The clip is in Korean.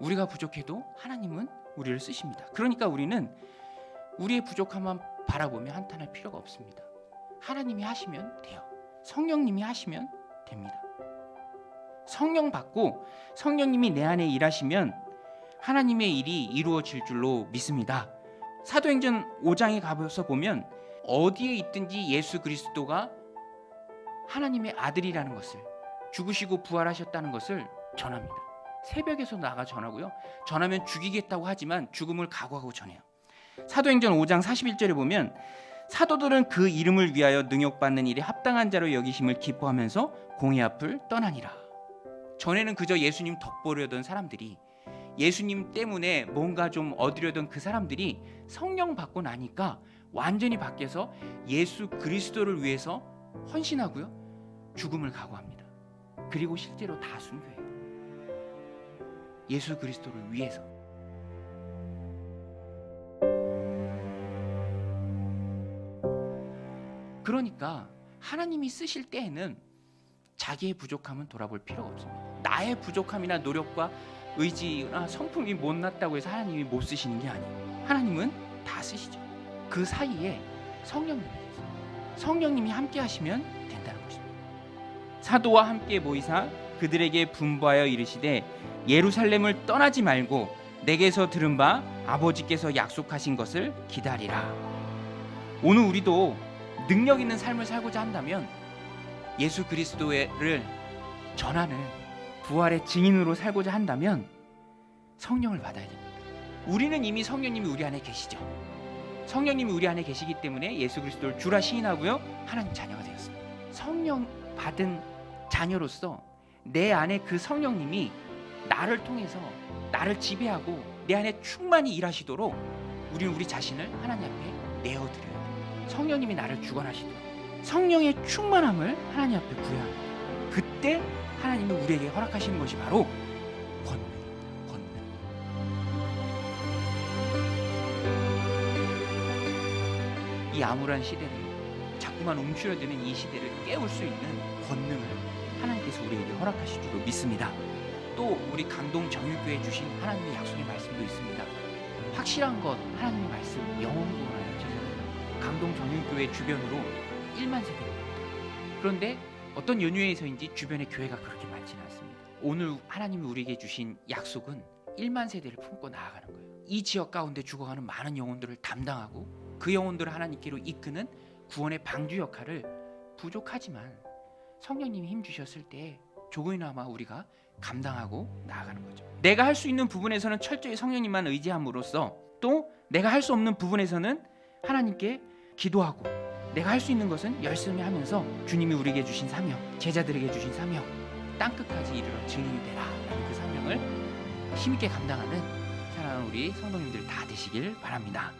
우리가 부족해도 하나님은 우리를 쓰십니다. 그러니까 우리는 우리의 부족함만 바라보며 한탄할 필요가 없습니다. 하나님이 하시면 돼요. 성령님이 하시면 됩니다. 성령 받고 성령님이 내 안에 일하시면 하나님의 일이 이루어질 줄로 믿습니다. 사도행전 5장에 가서 보면 어디에 있든지 예수 그리스도가 하나님의 아들이라는 것을 죽으시고 부활하셨다는 것을 전합니다. 새벽에서 나가 전하고요. 전하면 죽이겠다고 하지만 죽음을 각오하고 전해요. 사도행전 5장 41절에 보면 사도들은 그 이름을 위하여 능욕받는 일에 합당한 자로 여기심을 기뻐하면서 공의 앞을 떠나니라. 전에는 그저 예수님 덕보려던 사람들이 예수님 때문에 뭔가 좀 얻으려던 그 사람들이 성령 받고 나니까 완전히 바뀌어서 예수 그리스도를 위해서 헌신하고요. 죽음을 각오합니다. 그리고 실제로 다 순교해요. 예수 그리스도를 위해서. 그러니까 하나님이 쓰실 때에는 자기의 부족함은 돌아볼 필요가 없습니다. 나의 부족함이나 노력과 의지나 성품이 못났다고 해서 하나님이 못 쓰시는 게 아니에요. 하나님은 다 쓰시죠. 그 사이에 성령님이 계세요. 성령님이 함께 하시면 된다는 것입니다. 사도와 함께 모이사 그들에게 분부하여 이르시되 예루살렘을 떠나지 말고 내게서 들은 바 아버지께서 약속하신 것을 기다리라. 오늘 우리도 능력 있는 삶을 살고자 한다면 예수 그리스도를 전하는 부활의 증인으로 살고자 한다면 성령을 받아야 됩니다. 우리는 이미 성령님이 우리 안에 계시죠. 성령님이 우리 안에 계시기 때문에 예수 그리스도를 주라 시인하고요. 하나님 자녀가 되었습니다. 성령 받은 자녀로서 내 안에 그 성령님이 나를 통해서 나를 지배하고 내 안에 충만히 일하시도록 우리는 우리 자신을 하나님 앞에 내어드려야 돼요. 성령님이 나를 주관하시도록 성령의 충만함을 하나님 앞에 구해야 합니다. 그때 하나님이 우리에게 허락하시는 것이 바로. 권능. 이 암울한 시대를 자꾸만 움츠러드는 이 시대를 깨울 수 있는 권능을 하나님께서 우리에게 허락하실 줄로 믿습니다. 또 우리 강동 정유교회 주신 하나님의 약속의 말씀도 있습니다. 확실한 것 하나님의 말씀 영원구원하여 제자는 강동 정유교회 주변으로 1만 세대입니다. 그런데 어떤 연유에서인지 주변에 교회가 그렇게 많지는 않습니다. 오늘 하나님이 우리에게 주신 약속은 1만 세대를 품고 나아가는 거예요. 이 지역 가운데 죽어가는 많은 영혼들을 담당하고 그 영혼들을 하나님께로 이끄는 구원의 방주 역할을 부족하지만 성령님이 힘 주셨을 때 조금이나마 우리가 감당하고 나아가는 거죠. 내가 할 수 있는 부분에서는 철저히 성령님만 의지함으로써 또 내가 할 수 없는 부분에서는 하나님께 기도하고 내가 할 수 있는 것은 열심히 하면서 주님이 우리에게 주신 사명, 제자들에게 주신 사명, 땅 끝까지 이르러 증인이 되라라는 그 사명을 힘있게 감당하는 사랑하는 우리 성도님들 다 되시길 바랍니다.